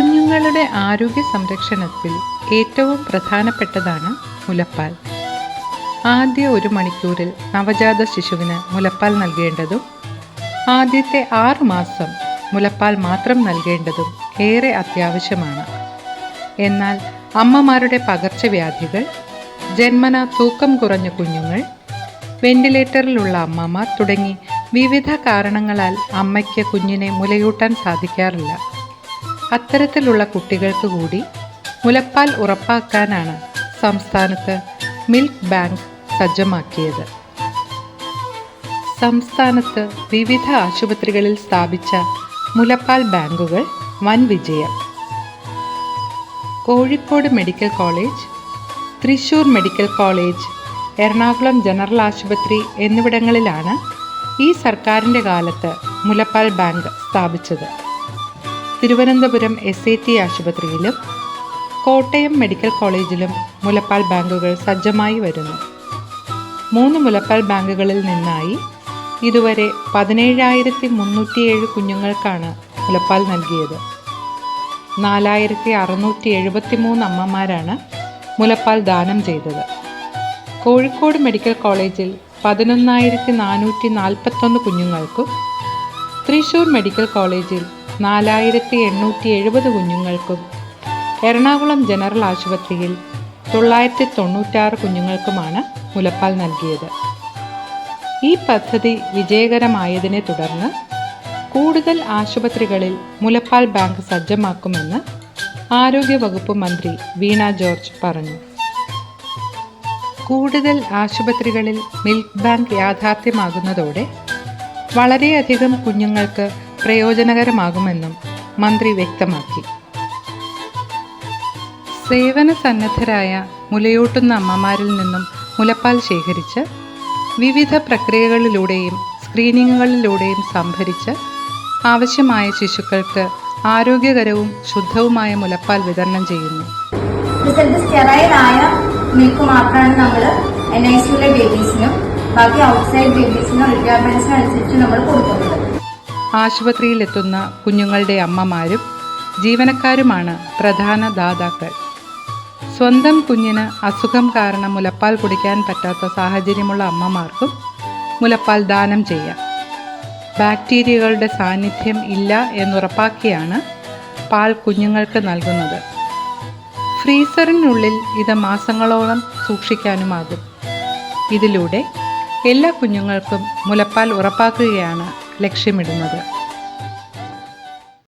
കുഞ്ഞുങ്ങളുടെ ആരോഗ്യ സംരക്ഷണത്തിൽ ഏറ്റവും പ്രധാനപ്പെട്ടതാണ് മുലപ്പാൽ. ആദ്യ ഒരു മണിക്കൂറിൽ നവജാത ശിശുവിന് മുലപ്പാൽ നൽകേണ്ടതും ആദ്യത്തെ ആറു മാസം മുലപ്പാൽ മാത്രം നൽകേണ്ടതും ഏറെ അത്യാവശ്യമാണ്. എന്നാൽ അമ്മമാരുടെ പകർച്ചവ്യാധികൾ ജന്മന തൂക്കം കുറഞ്ഞ കുഞ്ഞുങ്ങൾ വെന്റിലേറ്ററിലുള്ള അമ്മമാർ തുടങ്ങി വിവിധ കാരണങ്ങളാൽ അമ്മയ്ക്ക് കുഞ്ഞിനെ മുലയൂട്ടാൻ സാധിക്കാറില്ല. അത്തരത്തിലുള്ള കുട്ടികൾക്ക് കൂടി മുലപ്പാൽ ഉറപ്പാക്കാനാണ് സംസ്ഥാനത്ത് മിൽക്ക് ബാങ്ക് സജ്ജമാക്കിയത്. സംസ്ഥാനത്ത് വിവിധ ആശുപത്രികളിൽ സ്ഥാപിച്ച മുലപ്പാൽ ബാങ്കുകൾ വൻ വിജയം. Kozhikode medical college Thrissur medical college Ernakulam general ആശുപത്രി എന്നിവിടങ്ങളിലാണ് ഈ സർക്കാരിന്റെ കാലത്ത് മുലപ്പാൽ ബാങ്ക് സ്ഥാപിച്ചത്. തിരുവനന്തപുരം എസ് എ ടി ആശുപത്രിയിലും കോട്ടയം മെഡിക്കൽ കോളേജിലും മുലപ്പാൽ ബാങ്കുകൾ സജ്ജമായി വരുന്നു. മൂന്ന് മുലപ്പാൽ ബാങ്കുകളിൽ നിന്നായി ഇതുവരെ പതിനേഴായിരത്തി മുന്നൂറ്റിയേഴ് കുഞ്ഞുങ്ങൾക്കാണ് മുലപ്പാൽ നൽകിയത്. നാലായിരത്തി അറുന്നൂറ്റി എഴുപത്തി മൂന്ന് അമ്മമാരാണ് മുലപ്പാൽ ദാനം ചെയ്തത്. കോഴിക്കോട് മെഡിക്കൽ കോളേജിൽ പതിനൊന്നായിരത്തി നാനൂറ്റി നാൽപ്പത്തൊന്ന് കുഞ്ഞുങ്ങൾക്കും തൃശൂർ മെഡിക്കൽ കോളേജിൽ നാലായിരത്തി എണ്ണൂറ്റി എഴുപത് കുഞ്ഞുങ്ങൾക്കും എറണാകുളം ജനറൽ ആശുപത്രിയിൽ തൊള്ളായിരത്തി തൊണ്ണൂറ്റാറ് കുഞ്ഞുങ്ങൾക്കുമാണ് മുലപ്പാൽ നൽകിയത്. ഈ പദ്ധതി വിജയകരമായതിനെ തുടർന്ന് കൂടുതൽ ആശുപത്രികളിൽ മുലപ്പാൽ ബാങ്ക് സജ്ജമാക്കുമെന്ന് ആരോഗ്യവകുപ്പ് മന്ത്രി വീണ ജോർജ് പറഞ്ഞു. കൂടുതൽ ആശുപത്രികളിൽ മിൽക്ക് ബാങ്ക് യാഥാർത്ഥ്യമാകുന്നതോടെ വളരെയധികം കുഞ്ഞുങ്ങൾക്ക് പ്രയോജനകരമാകുമെന്നും മന്ത്രി വ്യക്തമാക്കി. സേവന സന്നദ്ധരായ മുലയൂട്ടുന്ന അമ്മമാരിൽ നിന്നും മുലപ്പാൽ ശേഖരിച്ച് വിവിധ പ്രക്രിയകളിലൂടെയും സ്ക്രീനിങ്ങുകളിലൂടെയും സംഭരിച്ച് ആവശ്യമായ ശിശുക്കൾക്ക് ആരോഗ്യകരവും ശുദ്ധവുമായ മുലപ്പാൽ വിതരണം ചെയ്യുന്നു. റിസൾട്ട് സ്റ്റെറൈൽ ആയ മാത്രമാണ് നമ്മൾ എൻ ഐ സിയിലെ ബേബീസിനും ബാക്കി ഔട്ട്സൈഡ് ബേബീസിനും റിക്വയർമെന്റ്സിനും അനുസരിച്ച് നമ്മൾ കൊടുക്കുന്നത്. ആശുപത്രിയിലെത്തുന്ന കുഞ്ഞുങ്ങളുടെ അമ്മമാരും ജീവനക്കാരുമാണ് പ്രധാന ദാതാക്കൾ. സ്വന്തം കുഞ്ഞിന് അസുഖം കാരണം മുലപ്പാൽ കുടിക്കാൻ പറ്റാത്ത സാഹചര്യമുള്ള അമ്മമാർക്കും മുലപ്പാൽ ദാനം ചെയ്യാം. ബാക്ടീരിയകളുടെ സാന്നിധ്യം ഇല്ല എന്നുറപ്പാക്കിയാണ് പാൽ കുഞ്ഞുങ്ങൾക്ക് നൽകുന്നത്. ഫ്രീസറിനുള്ളിൽ ഇത് മാസങ്ങളോളം സൂക്ഷിക്കാനുമാകും. ഇതിലൂടെ എല്ലാ കുഞ്ഞുങ്ങൾക്കും മുലപ്പാൽ ഉറപ്പാക്കുകയാണ് ലക്ഷ്യമിടുന്നത്.